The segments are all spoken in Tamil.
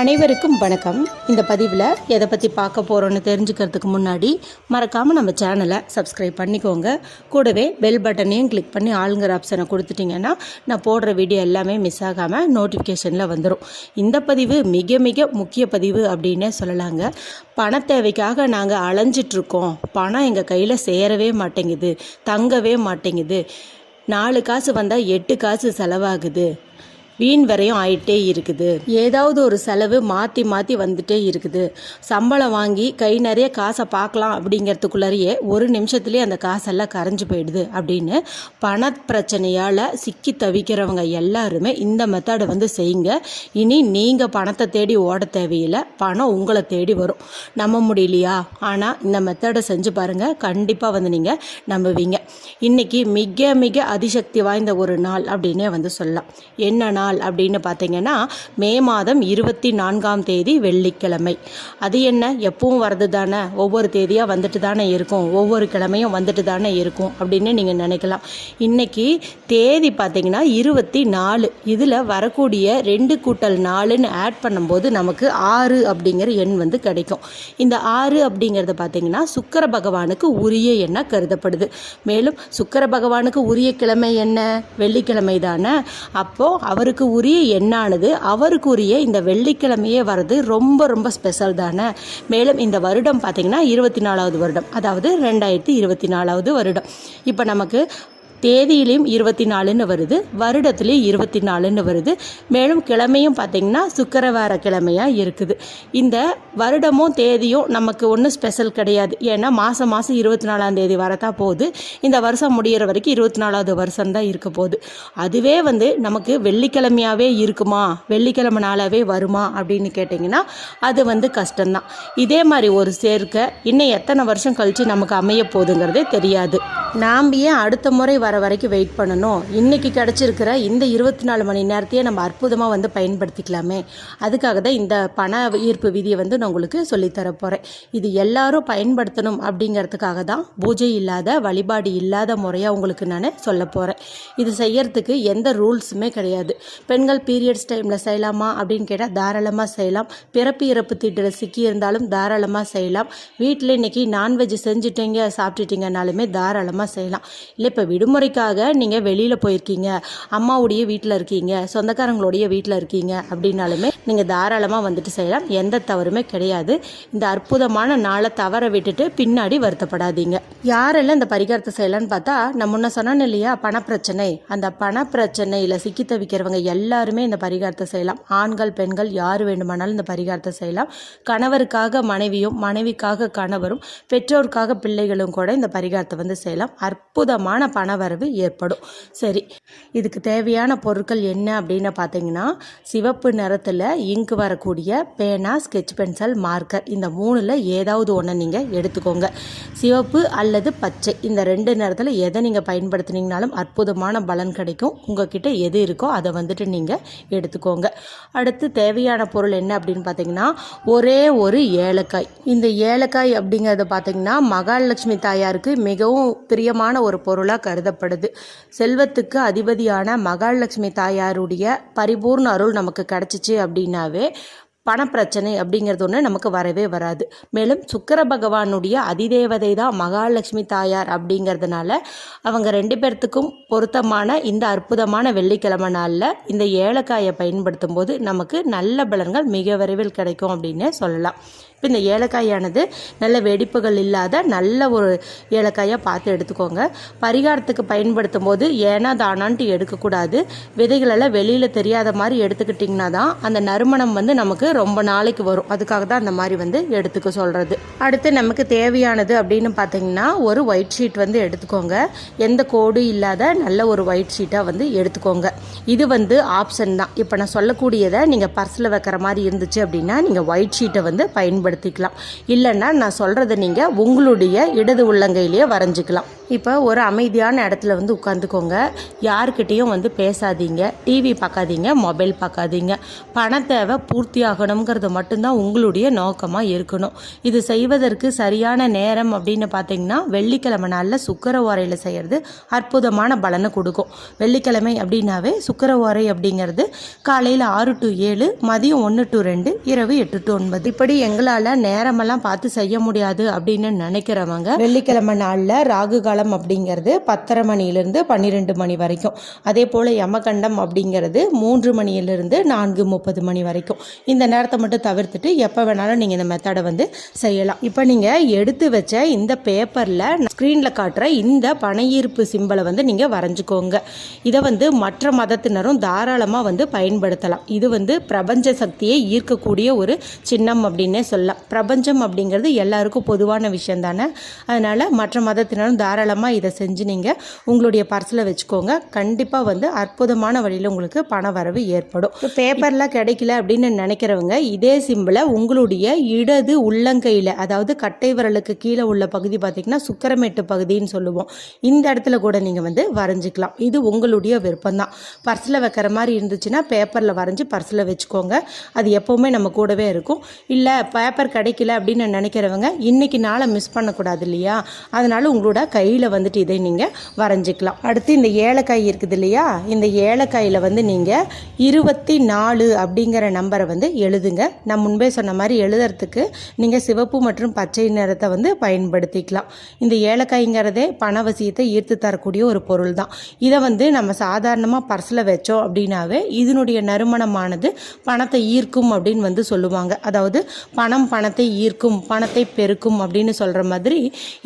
அனைவருக்கும் வணக்கம். இந்த பதிவில் எதை பற்றி பார்க்க போகிறோன்னு தெரிஞ்சுக்கிறதுக்கு முன்னாடி மறக்காமல் நம்ம சேனலை சப்ஸ்கிரைப் பண்ணிக்கோங்க. கூடவே பெல் பட்டனையும் கிளிக் பண்ணி ஆளுங்கிற ஆப்ஷனை கொடுத்துட்டிங்கன்னா நான் போடுற வீடியோ எல்லாமே மிஸ் ஆகாமல் நோட்டிஃபிகேஷனில் வந்துடும் இந்த பதிவு மிக மிக முக்கிய பதிவு அப்படின்னே சொல்லலாங்க. பண தேவைக்காக நாங்கள் அலைஞ்சிட்ருக்கோம் பணம் எங்கள் கையில் சேரவே மாட்டேங்குது தங்கவே மாட்டேங்குது. நாலு காசு வந்தால் எட்டு காசு செலவாகுது. வீண் வரையும் ஆயிட்டே இருக்குது. ஏதாவது ஒரு செலவு மாற்றி மாற்றி வந்துட்டே இருக்குது. சம்பளம் வாங்கி கை நிறைய காசை பார்க்கலாம் அப்படிங்கிறதுக்குள்ளேயே ஒரு நிமிஷத்துலேயே அந்த காசெல்லாம் கரைஞ்சு போயிடுது அப்படின்னு பண பிரச்சனையால் சிக்கி தவிக்கிறவங்க எல்லாருமே இந்த மெத்தடை வந்து செய்யுங்க. இனி நீங்கள் பணத்தை தேடி ஓட தேவையில்லை. பணம் உங்களை தேடி வரும். நம்ப முடியலையா? ஆனால் இந்த மெத்தடை செஞ்சு பாருங்கள் கண்டிப்பாக வந்து நீங்கள் நம்புவீங்க. இன்னைக்கு மிக மிக அதிசக்தி வாய்ந்த ஒரு நாள் அப்படின்னே வந்து சொல்லலாம். என்னன்னா நாள் அப்படின்னு பார்த்தீங்கன்னா மே மாதம் இருபத்தி நான்காம் தேதி வெள்ளிக்கிழமை. அது என்ன? எப்பவும் வர்றது தானே ஒவ்வொரு தேதியாக வந்துட்டு தானே இருக்கும். ஒவ்வொரு கிழமையும் வந்துட்டு தானே இருக்கும் அப்படின்னு நீங்கள் நினைக்கலாம். இன்றைக்கி தேதி பார்த்தீங்கன்னா இருபத்தி நாலு இதில் வரக்கூடிய ரெண்டு கூட்டல் நாலுன்னு ஆட் பண்ணும்போது நமக்கு ஆறு அப்படிங்கிற எண் வந்து கிடைக்கும். இந்த ஆறு அப்படிங்கிறத பார்த்தீங்கன்னா சுக்கர பகவானுக்கு உரிய எண்ணாக கருதப்படுது. மேலும் சுக்கர பகவானுக்கு உரிய கிழமை என்ன? வெள்ளிக்கிழமை தானே? அப்போது அவருக்கு உரிய எண்ணானது அவருக்கு உரிய இந்த வெள்ளிக்கிழமையே வர்றது ரொம்ப ரொம்ப ஸ்பெஷல் தானே. மேலும் இந்த வருடம் பார்த்தீங்கன்னா இருபத்தி நாலாவது வருடம். அதாவது ரெண்டாயிரத்தி இருபத்தி நாலாவது வருடம். இப்போ நமக்கு தேதியிலையும் இருபத்தி நாலுன்னு வருது வருடத்துலேயும் இருபத்தி நாலுன்னு வருது. மேலும் கிழமையும் பார்த்திங்கன்னா சுக்கரவார கிழமையாக இருக்குது. இந்த வருடமும் தேதியும் நமக்கு ஒன்றும் ஸ்பெஷல் கிடையாது. ஏன்னா மாதம் மாதம் இருபத்தி நாலாம் தேதி வரத்தான் போகுது. இந்த வருஷம் முடியிற வரைக்கும் இருபத்தி நாலாவது வருஷம் தான் இருக்க போகுது. அதுவே வந்து நமக்கு வெள்ளிக்கிழமையாகவே இருக்குமா? வெள்ளிக்கிழமை நாளாகவே வருமா அப்படின்னு கேட்டிங்கன்னா அது வந்து கஷ்டம்தான். இதே மாதிரி ஒரு சேர்க்கை இன்னும் எத்தனை வருஷம் கழித்து நமக்கு அமைய போகுதுங்கிறதே தெரியாது. நாம் ஏன் அடுத்த முறை வர வரைக்கும் வெயிட் பண்ணணும். இன்றைக்கி கிடச்சிருக்கிற இந்த இருபத்தி நாலு மணி நேரத்தையே நம்ம அற்புதமாக வந்து பயன்படுத்திக்கலாமே. அதுக்காக தான் இந்த பண ஈர்ப்பு விதியை வந்து நான் உங்களுக்கு சொல்லித்தர போகிறேன் இது எல்லாரும் பயன்படுத்தணும் அப்படிங்கிறதுக்காக தான் பூஜை இல்லாத வழிபாடு இல்லாத முறையாக உங்களுக்கு நான் சொல்ல போகிறேன் இது செய்யறதுக்கு எந்த ரூல்ஸுமே கிடையாது. பெண்கள் பீரியட்ஸ் டைமில் செய்யலாமா அப்படின்னு கேட்டால் தாராளமாக செய்யலாம். பிறப்பு இறப்பு தீட்டில் சிக்கி இருந்தாலும் தாராளமாக செய்யலாம். வீட்டில் இன்னைக்கு நான்வெஜ் செஞ்சுட்டீங்க சாப்பிட்டுட்டீங்கனாலுமே தாராளமாக செய்யலாம். இல்லை இப்போ விடுமுறைக்காக நீங்கள் வெளியில் போயிருக்கீங்க. அம்மாவுடைய வீட்டில் இருக்கீங்க. சொந்தக்காரங்களுடைய வீட்டில் இருக்கீங்க அப்படின்னாலுமே நீங்கள் தாராளமாக வந்துட்டு செய்யலாம். எந்த தவறுமே கிடையாது. இந்த அற்புதமான நாளை தவற விட்டுட்டு பின்னாடி வருத்தப்படாதீங்க. யாரெல்லாம் இந்த பரிகாரத்தை செய்யலான்னு பார்த்தா நான் முன்ன சொன்னேன் இல்லையா? பணப்பிரச்சனை. அந்த பணப்பிரச்சனையில் சிக்கி தவிக்கிறவங்க எல்லாருமே இந்த பரிகாரத்தை செய்யலாம். ஆண்கள் பெண்கள் யார் வேண்டுமானாலும் இந்த பரிகாரத்தை செய்யலாம். கணவருக்காக மனைவியும் மனைவிக்காக கணவரும் பெற்றோருக்காக பிள்ளைகளும் கூட இந்த பரிகாரத்தை வந்து செய்யலாம். அற்புதமான பணவரவு ஏற்படும். சரி இதுக்கு தேவையான பொருட்கள் என்ன அப்படின்னு பார்த்தீங்கன்னா சிவப்பு நிறத்தில் இங்கு வரக்கூடிய பேனா ஸ்கெட்ச் பென்சில் மார்க்கர் இந்த மூணில் ஏதாவது ஒன்று நீங்கள் எடுத்துக்கோங்க. சிவப்பு அல்லது பச்சை இந்த ரெண்டு நேரத்தில் எதை நீங்கள் பயன்படுத்தினீங்கனாலும் அற்புதமான பலன் கிடைக்கும். உங்ககிட்ட எது இருக்கோ அதை வந்துட்டு நீங்கள் எடுத்துக்கோங்க. அடுத்து தேவையான பொருள் என்ன அப்படின்னு பார்த்தீங்கன்னா ஒரே ஒரு ஏலக்காய். இந்த ஏலக்காய் அப்படிங்கிறத பார்த்தீங்கன்னா மகாலட்சுமி தாயாருக்கு மிகவும் பிரியமான ஒரு பொருளாக கருதப்படுது செல்வத்துக்கு அதிபதியான மகாலட்சுமி தாயாருடைய பரிபூர்ண அருள் நமக்கு கிடச்சிச்சு அப்படின்னாவே பணப்பிரச்சனை அப்படிங்கிறது ஒன்று நமக்கு வரவே வராது. மேலும் சுக்கர பகவானுடைய அதிதேவதை தான் மகாலட்சுமி தாயார் அப்படிங்கிறதுனால அவங்க ரெண்டு பேர்த்துக்கும் பொருத்தமான இந்த அற்புதமான வெள்ளிக்கிழமை நாளில் இந்த ஏலக்காயை பயன்படுத்தும் போது நமக்கு நல்ல பலன்கள் மிக விரைவில் கிடைக்கும் அப்படின்னு சொல்லலாம். இப்போ இந்த ஏலக்காயானது நல்ல வெடிப்புகள் இல்லாத நல்ல ஒரு ஏலக்காயாக பார்த்து எடுத்துக்கோங்க. பரிகாரத்துக்கு பயன்படுத்தும் போது ஏனா தானான்ட்டு எடுக்கக்கூடாது. விதைகளெல்லாம் வெளியில் தெரியாத மாதிரி எடுத்துக்கிட்டிங்கன்னா தான் அந்த நறுமணம் வந்து நமக்கு ரொம்ப நாளைக்கு வரும். அதுக்காக தான் அந்த மாதிரி வந்து எடுத்துக்க சொல்கிறது அடுத்து நமக்கு தேவையானது அப்படின்னு பார்த்தீங்கன்னா ஒரு ஒயிட் ஷீட் வந்து எடுத்துக்கோங்க. எந்த கோடு இல்லாத நல்ல ஒரு ஒயிட் ஷீட்டாக வந்து எடுத்துக்கோங்க. இது வந்து ஆப்ஷன் தான். இப்போ நான் சொல்லக்கூடியதை நீங்கள் பர்ஸில் வைக்கிற மாதிரி இருந்துச்சு அப்படின்னா நீங்கள் ஒயிட் ஷீட்டை வந்து பயன்படுத்திக்கலாம். இல்லைன்னா நான் சொல்கிறத நீங்கள் உங்களுடைய இடது உள்ளங்கையிலேயே வரைஞ்சிக்கலாம். இப்போ ஒரு அமைதியான இடத்துல வந்து உட்காந்துக்கோங்க யாருக்கிட்டேயும் வந்து பேசாதீங்க. டிவி பார்க்காதீங்க மொபைல் பார்க்காதீங்க பண தேவை பூர்த்தியாக ஆகணுங்கிறது மட்டும்தான் உங்களுடைய நோக்கமாக இருக்கணும். இது செய்வதற்கு சரியான நேரம் அப்படின்னு பார்த்தீங்கன்னா வெள்ளிக்கிழமை நாளில் சுக்கர ஓரையில் செய்கிறது அற்புதமான பலனை கொடுக்கும். வெள்ளிக்கிழமை அப்படின்னாவே சுக்கர ஓரை அப்படிங்கிறது காலையில் ஆறு டு ஏழு மதியம் ஒன்று டு ரெண்டு இரவு எட்டு டு ஒன்பது. இப்படி எங்களால் நேரமெல்லாம் பார்த்து செய்ய முடியாது அப்படின்னு நினைக்கிறவங்க வெள்ளிக்கிழமை நாளில் ராகு காலம் அப்படிங்கிறது பத்தரை மணியிலிருந்து பன்னிரெண்டு மணி வரைக்கும். அதே போல் யமகண்டம் அப்படிங்கிறது மூன்று மணியிலிருந்து நான்கு முப்பது மணி வரைக்கும். இந்த நேரத்தை மட்டும் தவிர்த்துட்டு எப்போ வேணாலும் நீங்கள் இந்த மெத்தடை வந்து செய்யலாம். இப்போ நீங்கள் எடுத்து வச்ச இந்த பேப்பரில் ஸ்க்ரீனில் காட்டுற இந்த பனையீர்ப்பு சிம்பலை வந்து நீங்கள் வரைஞ்சிக்கோங்க. இதை வந்து மற்ற மதத்தினரும் தாராளமாக வந்து பயன்படுத்தலாம். இது வந்து பிரபஞ்ச சக்தியை ஈர்க்கக்கூடிய ஒரு சின்னம் அப்படின்னே சொல்லலாம். பிரபஞ்சம் அப்படிங்கிறது எல்லாருக்கும் பொதுவான விஷயம் தானே அதனால் மற்ற மதத்தினரும் தாராளமாக இதை செஞ்சு நீங்கள் உங்களுடைய பர்ஸில் வச்சுக்கோங்க. கண்டிப்பாக வந்து அற்புதமான வழியில் உங்களுக்கு பண வரவு ஏற்படும். இப்போ பேப்பரில் கிடைக்கல அப்படின்னு நினைக்கிறவங்க இதே சிம்பிளை உங்களுடைய இடது உள்ளங்கையில் அதாவது கட்டை விரலுக்கு கீழே உள்ள பகுதி பார்த்திங்கன்னா சுக்கரமேட்டு பகுதின்னு சொல்லுவோம். இந்த இடத்துல கூட நீங்கள் வந்து வரைஞ்சிக்கலாம். இது உங்களுடைய விருப்பம் தான் பர்ஸில் வைக்கிற மாதிரி இருந்துச்சுன்னா பேப்பரில் வரைஞ்சி பர்ஸில் வச்சுக்கோங்க. அது எப்போவுமே நம்ம கூடவே இருக்கும். இல்லை பேப்பர் கிடைக்கல அப்படின்னு நினைக்கிறவங்க இன்றைக்கி நாளை மிஸ் பண்ணக்கூடாது இல்லையா? அதனால் உங்களோட கையில் வந்துட்டு இதை நீங்கள் வரைஞ்சிக்கலாம். அடுத்து இந்த ஏலக்காய் இருக்குது இல்லையா? இந்த ஏலக்காயில் வந்து நீங்கள் இருபத்தி நாலு அப்படிங்கிற நம்பரை வந்து எழுதுங்க. நான் முன்பே சொன்ன மாதிரி எழுதுறதுக்கு நீங்கள் சிவப்பு மற்றும் பச்சை நிறத்தை வந்து பயன்படுத்திக்கலாம். இந்த ஏலக்காய்ங்கிறதே பணவசியத்தை ஈர்த்து தரக்கூடிய ஒரு பொருள் தான் இதை வந்து நம்ம சாதாரணமாக பர்ஸில் வச்சோம் அப்படின்னாவே இதனுடைய நறுமணமானது பணத்தை ஈர்க்கும் அப்படின்னு வந்து சொல்லுவாங்க. அதாவது பணம் பணத்தை ஈர்க்கும் பணத்தை பெருக்கும் அப்படின்னு சொல்கிற மாதிரி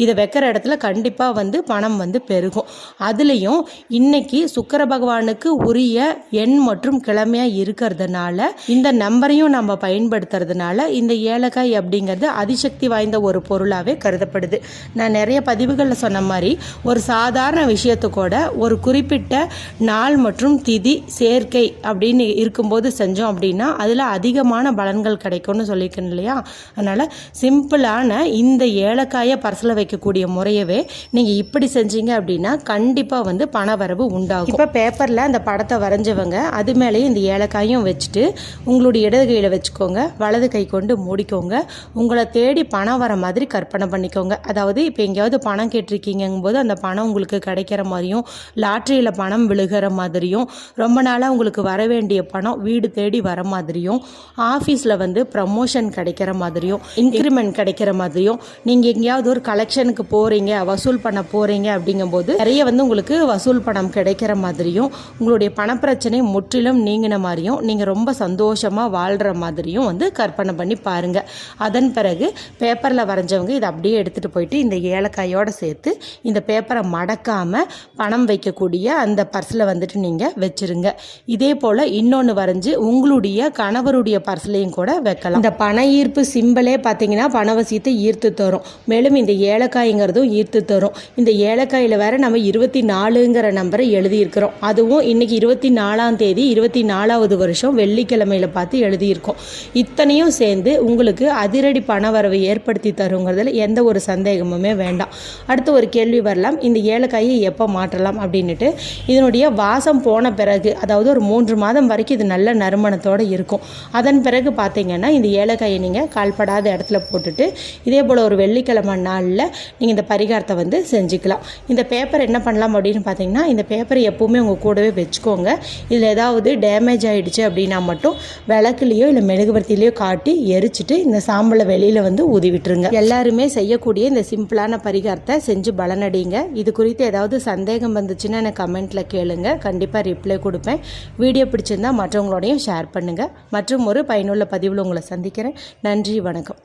இதை வைக்கிற இடத்துல கண்டிப்பாக வந்து பணம் வந்து பெருகும். அதுலேயும் இன்னைக்கு சுக்கர பகவானுக்கு உரிய எண் மற்றும் கிழமையாக இருக்கிறதுனால இந்த நம்பரையும் நம்ம பயன்படுத்துறதுனால இந்த ஏலக்காய் அப்படிங்கிறது அதிசக்தி வாய்ந்த ஒரு பொருளாகவே கருதப்படுது. நான் நிறைய பதிவுகளில் சொன்ன மாதிரி ஒரு சாதாரண விஷயத்து கூட ஒரு குறிப்பிட்ட நாள் மற்றும் திதி சேர்க்கை அப்படின்னு இருக்கும்போது செஞ்சோம் அப்படின்னா அதில் அதிகமான பலன்கள் கிடைக்கும்னு சொல்லியிருக்கேன் இல்லையா? அதனால் சிம்பிளான இந்த ஏலக்காயை பர்ஸில் வைக்கக்கூடிய முறையவே நீங்கள் இப்படி செஞ்சீங்க அப்படின்னா கண்டிப்பாக வந்து பண வரவு உண்டாகும். இப்போ பேப்பரில் அந்த படத்தை வரைஞ்சவங்க அது மேலேயும் இந்த ஏலக்காயும் வச்சுட்டு உங்களுடைய இடது கையில் வச்சுக்கோங்க வலது கை கொண்டு மூடிக்கோங்க. உங்களை தேடி பணம் வர மாதிரி கற்பனை பண்ணிக்கோங்க. அதாவது இப்போ எங்கேயாவது பணம் கேட்டிருக்கீங்கும் போது அந்த பணம் உங்களுக்கு கிடைக்கிற மாதிரியும் லாட்ரியில் பணம் விழுகிற மாதிரியும் ரொம்ப நாளாக உங்களுக்கு வர வேண்டிய பணம் வீடு தேடி வர மாதிரியும் ஆஃபீஸில் வந்து ப்ரமோஷன் கிடைக்கிற மாதிரியும் இன்க்ரிமெண்ட் கிடைக்கிற மாதிரியும் நீங்கள் எங்கேயாவது ஒரு கலெக்ஷனுக்கு போகிறீங்க வசூல் பண்ண போகிறீங்க அப்படிங்கும்போது நிறைய வந்து உங்களுக்கு வசூல் பணம் கிடைக்கிற மாதிரியும் உங்களுடைய பணப்பிரச்சனை முற்றிலும் நீங்கின மாதிரியும் நீங்கள் ரொம்ப சந்தோஷமாக வாழ்கிற மாதிரியும் வந்து கற்பனை பண்ணி பாருங்கள் அதன் பிறகு பேப்பரில் வரைஞ்சவங்க இதை அப்படியே எடுத்துகிட்டு போயிட்டு இந்த ஏலக்காயோடு சேர்த்து இந்த பேப்பரை மடக்காமல் பணம் வைக்கக்கூடிய அந்த பர்ஸில் வந்துட்டு நீங்கள் வச்சுருங்க. இதே போல் இன்னொன்று வரைஞ்சி உங்களுடைய கணவருடைய பர்ஸ்லையும் கூட வைக்கலாம். இந்த பண ஈர்ப்பு சிம்பிளே பார்த்தீங்கன்னா பணவசியத்தை ஈர்த்து தரும். மேலும் இந்த ஏலக்காய்ங்கிறதும் ஈர்த்து தரும். இந்த ஏலக்காயில் வேற நம்ம இருபத்தி நாலுங்கிற நம்பரை எழுதியிருக்கிறோம். அதுவும் இன்னைக்கு இருபத்தி நாலாம் தேதி இருபத்தி நாலாவது வருஷம் வெள்ளிக்கிழமையில் பார்த்து எழுதியிருக்கோம் இருக்கும். இத்தனையும் சேர்ந்து உங்களுக்கு அதிரடி பண வரவை ஏற்படுத்தி தருங்கிறதுல எந்த ஒரு சந்தேகமுமே வேண்டாம். அடுத்து ஒரு கேள்வி வரலாம். இந்த ஏலக்காயை எப்போ மாற்றலாம் அப்படின்னுட்டு. இதனுடைய வாசம் போன பிறகு அதாவது ஒரு மூன்று மாதம் வரைக்கும் இது நல்ல நறுமணத்தோடு இருக்கும். அதன் பிறகு பார்த்தீங்கன்னா இந்த ஏலக்காயை நீங்கள் கால்படாத இடத்துல போட்டுட்டு இதே போல் ஒரு வெள்ளிக்கிழமை நாளில் நீங்கள் இந்த பரிகாரத்தை வந்து செஞ்சுக்கலாம். இந்த பேப்பர் என்ன பண்ணலாம் அப்படின்னு பார்த்தீங்கன்னா இந்த பேப்பரை எப்போவுமே உங்கள் கூடவே வச்சுக்கோங்க. இதில் ஏதாவது டேமேஜ் ஆகிடுச்சு அப்படின்னா மட்டும் விளக்குலேயோ இல்லை மெழுகுவர்த்திலையோ காட்டி எரிச்சிட்டு இந்த சாம்பலை வெளியில் வந்து ஊதி விட்டுருங்க. எல்லாருமே செய்யக்கூடிய இந்த சிம்பிளான பரிகாரத்தை செஞ்சு பலனடிங்க இது குறித்து ஏதாவது சந்தேகம் வந்துச்சுன்னா எனக்கு கமெண்ட்டில் கேளுங்க. கண்டிப்பாக ரிப்ளை கொடுப்பேன். வீடியோ பிடிச்சிருந்தா மற்றவங்களோடையும் ஷேர் பண்ணுங்கள் மற்றும் ஒரு பயனுள்ள பதிவில் உங்களை சந்திக்கிறேன். நன்றி வணக்கம்.